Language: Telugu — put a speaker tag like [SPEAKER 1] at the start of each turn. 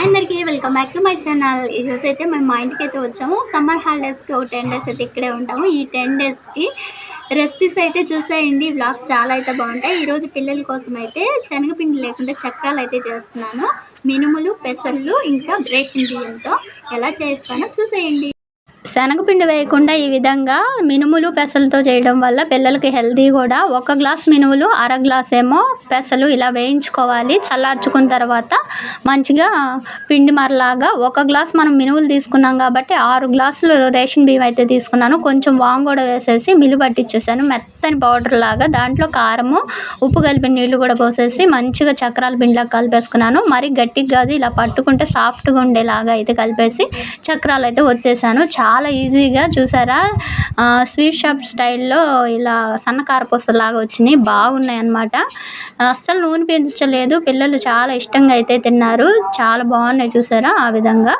[SPEAKER 1] హాయ్ అందరికీ welcome back to my channel. ఈరోజు అయితే మేము మా ఇంటికి అయితే వచ్చాము. సమ్మర్ హాలిడేస్కి ఒక టెన్ డేస్ అయితే ఇక్కడే ఉంటాము. ఈ టెన్ డేస్కి రెసిపీస్ అయితే చూసేయండి. బ్లాగ్స్ చాలా అయితే బాగుంటాయి. ఈరోజు పిల్లల కోసం అయితే శనగపిండి లేకుండా చక్రాలు అయితే చేస్తున్నాను. మినుములు పెసళ్ళు ఇంకా రేషన్ బియ్యంతో ఎలా చేస్తానో చూసేయండి. శనగపిండి వేయకుండా ఈ విధంగా మినుములు పెసలతో చేయడం వల్ల పిల్లలకి హెల్తీ కూడా. ఒక గ్లాస్ మినుములు అర గ్లాస్ ఏమో పెసలు ఇలా వేయించుకోవాలి. చల్లార్చుకున్న తర్వాత మంచిగా పిండి మరలాగా ఒక గ్లాస్ మనం మినుములు తీసుకున్నాం కాబట్టి ఆరు గ్లాసులు రేషన్ బియ్యం అయితే తీసుకున్నాను. కొంచెం వాము కూడా వేసేసి మిలు పట్టించేసాను. మెత్త మెత్తని పౌడర్ లాగా దాంట్లో కారము ఉప్పు కలిపి నీళ్ళు కూడా పోసేసి మంచిగా చక్రాల పిండిలాగా కలిపేసుకున్నాను. మరి గట్టిగా కాదు ఇలా పట్టుకుంటే సాఫ్ట్గా ఉండేలాగా అయితే కలిపేసి చక్రాలు అయితే వచ్చేసాను చాలా ఈజీగా చూసారా? స్వీట్ షాప్ స్టైల్లో ఇలా సన్నకార లాగా వచ్చినాయి. బాగున్నాయి అన్నమాట అస్సలు నూనె పీల్చలేదు. పిల్లలు చాలా ఇష్టంగా అయితే తిన్నారు. చాలా బాగున్నాయి చూసారా ఆ విధంగా.